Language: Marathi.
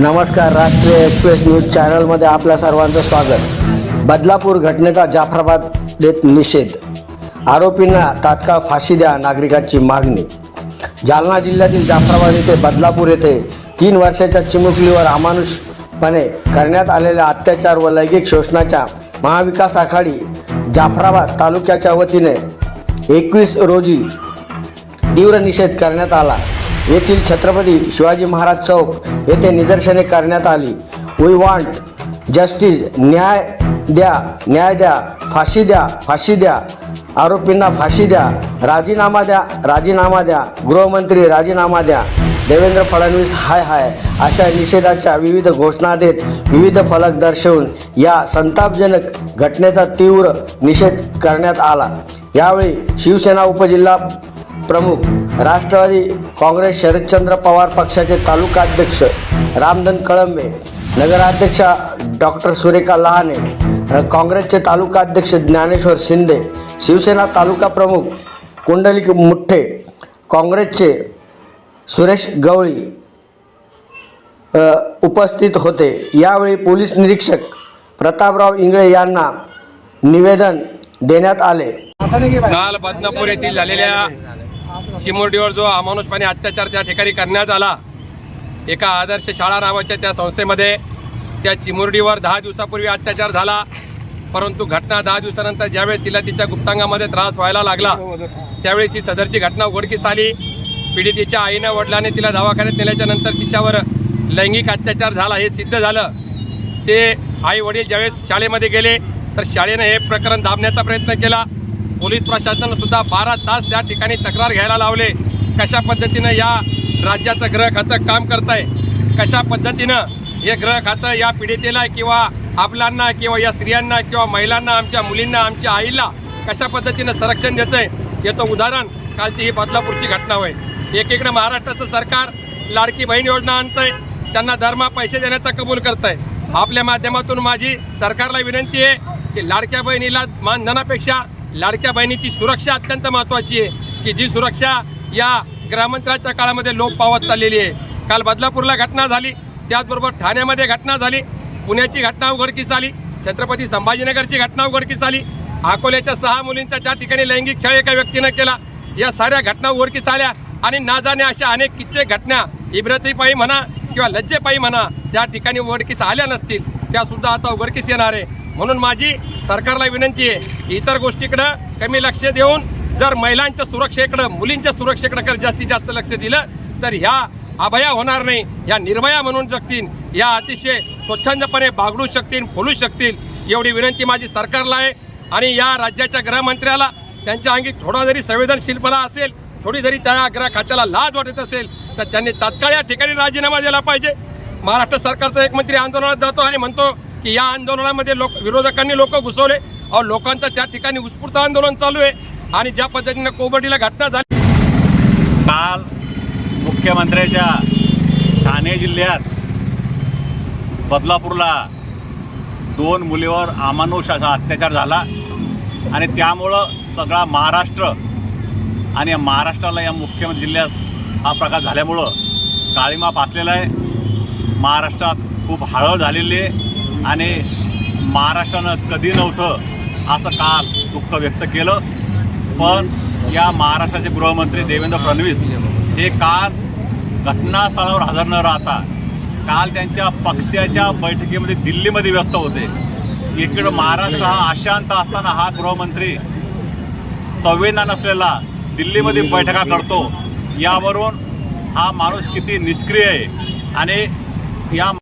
नमस्कार राष्ट्रीय एक्सप्रेस न्यूज चॅनलमध्ये आपल्या सर्वांचं स्वागत. बदलापूर घटनेचा जाफराबाद देत निषेध. आरोपींना तात्काळ फाशी द्या नागरिकांची मागणी. जालना जिल्ह्यातील जाफराबाद येथे बदलापूर येथे तीन वर्षाच्या चिमुकलीवर अमानुषपणे करण्यात आलेल्या अत्याचार व लैंगिक शोषणाच्या महाविकास आघाडी जाफराबाद तालुक्याच्या वतीने एकवीस रोजी तीव्र निषेध करण्यात आला. येथील छत्रपती शिवाजी महाराज चौक येथे निदर्शने करण्यात आली. वी वॉन्ट जस्टिस न्याय द्या न्याय द्या फाशी द्या फाशी द्या. आरोपींना फाशी द्या राजीनामा द्या राजीनामा द्या. गृहमंत्री राजीनामा द्या. देवेंद्र फडणवीस हाय हाय अशा निषेधाच्या विविध घोषणा देत विविध फलक दर्शवून या संतापजनक घटनेचा तीव्र निषेध करण्यात आला. यावेळी शिवसेना उपजिल्हा प्रमुख राष्ट्रवादी काँग्रेस शरदचंद्र पवार पक्षाचे तालुकाध्यक्ष रामधन कळंबे नगराध्यक्षा डॉक्टर सुरेखा लहाने काँग्रेसचे काँग्रेसचे तालुकाध्यक्ष ज्ञानेश्वर शिंदे शिवसेना तालुका प्रमुख कुंडलिक मुठ्ठे काँग्रेसचे सुरेश गवळी उपस्थित होते. यावेळी पोलीस निरीक्षक प्रतापराव इंगळे यांना निवेदन देण्यात आले. काल बदनापूर येथील झालेल्या चिमुरडीवर जो अमानुषपणे अत्याचार त्या ठिकाणी करण्यात आला एका आदर्श शाळा नावाच्या त्या संस्थेमध्ये त्या चिमुरडीवर दहा दिवसापूर्वी अत्याचार झाला परंतु घटना दहा दिवसानंतर ज्यावेळेस तिला तिच्या गुप्तांगामध्ये त्रास व्हायला लागला त्यावेळेस ही सदरची घटना उघडकीस आली. पीडितेच्या आईनं वडिलांनी तिला दवाखान्यात नेल्याच्या नंतर तिच्यावर लैंगिक अत्याचार झाला हे सिद्ध झालं. ते आई वडील ज्यावेळेस शाळेमध्ये गेले तर शाळेनं हे प्रकरण दाबण्याचा प्रयत्न केला. पोलीस प्रशासनसुद्धा बारा तास त्या ठिकाणी तक्रार घ्यायला लावले. कशा पद्धतीनं या राज्याचं ग्रह खातं काम करत आहे कशा पद्धतीनं हे ग्रह खातं या पीडितेला किंवा आपलांना किंवा या स्त्रियांना किंवा महिलांना आमच्या मुलींना आमच्या आईला कशा पद्धतीनं संरक्षण देतं आहे याचं उदाहरण कालची ही बदलापूरची घटना होय. एकीकडे महाराष्ट्राचं सरकार लाडकी बहीण योजना आणतंय. त्यांना दरमा पैसे देण्याचा कबूल करत आहे आपल्या माध्यमातून माझी सरकारला विनंती आहे की लाडक्या बहिणीला मानधनापेक्षा लाडक्या बहिणीची सुरक्षा अत्यंत महत्त्वाची आहे की जी सुरक्षा या ग्रामांतराच्या काळामध्ये लोप पावत चाललेली आहे. काल बदलापूरला घटना झाली त्याचबरोबर ठाण्यामध्ये घटना झाली पुण्याची घटना उघडकीस आली छत्रपती संभाजीनगरची घटना उघडकीस आली अकोल्याच्या सहा मुलींचा ज्या ठिकाणी लैंगिक छळ एका व्यक्तीनं केला या साऱ्या घटना उघडकीस आल्या आणि ना जाणे अशा अनेक कित्येक घटना इब्रतीपायी म्हणा किंवा लज्जेपायी म्हणा त्या ठिकाणी उघडकीस आल्या नसतील त्यासुद्धा आता उघडकीस येणार आहे. म्हणून माझी सरकारला विनंती आहे इतर गोष्टीकडं कमी लक्ष देऊन जर महिलांच्या सुरक्षेकडं मुलींच्या सुरक्षेकडं जर जास्तीत जास्त लक्ष दिलं तर ह्या अभया होणार नाही या निर्भया म्हणून जगतील या अतिशय स्वच्छंदपणे बागडू शकतील फुलू शकतील एवढी विनंती माझी सरकारला आहे. आणि या राज्याच्या गृहमंत्र्याला त्यांच्या अंगी थोडा जरी संवेदनशीलपणा असेल थोडी जरी त्या गृह खात्याला लाज वाटत असेल तर त्यांनी तात्काळ या ठिकाणी राजीनामा दिला पाहिजे. महाराष्ट्र सरकारचा एक मंत्री आंदोलनात जातो आणि म्हणतो की या आंदोलनामध्ये लोक विरोधकांनी लोक घुसवले. अहो लोकांचं त्या ठिकाणी उत्स्फूर्त आंदोलन चालू आहे आणि ज्या पद्धतीनं कोबडीला घटना झाली. काल मुख्यमंत्र्याच्या ठाणे जिल्ह्यात बदलापूरला दोन मुलीवर अमानुष असा अत्याचार झाला आणि त्यामुळं सगळा महाराष्ट्र आणि या महाराष्ट्राला या मुख्यमंत्री जिल्ह्यात हा प्रकार झाल्यामुळं काळीमा पासलेला आहे. महाराष्ट्रात खूप हळहळ झालेली आहे. आणि महाराष्ट्रानं कधी नव्हतं असं काल दुःख व्यक्त केलं. पण या महाराष्ट्राचे गृहमंत्री देवेंद्र फडणवीस हे काल घटनास्थळावर हजर न राहता काल त्यांच्या पक्षाच्या बैठकीमध्ये दिल्लीमध्ये व्यस्त होते. इकडं महाराष्ट्र हा अशांत असताना हा गृहमंत्री संवेदना नसलेला दिल्लीमध्ये बैठका करतो. यावरून हा माणूस किती निष्क्रिय आहे आणि या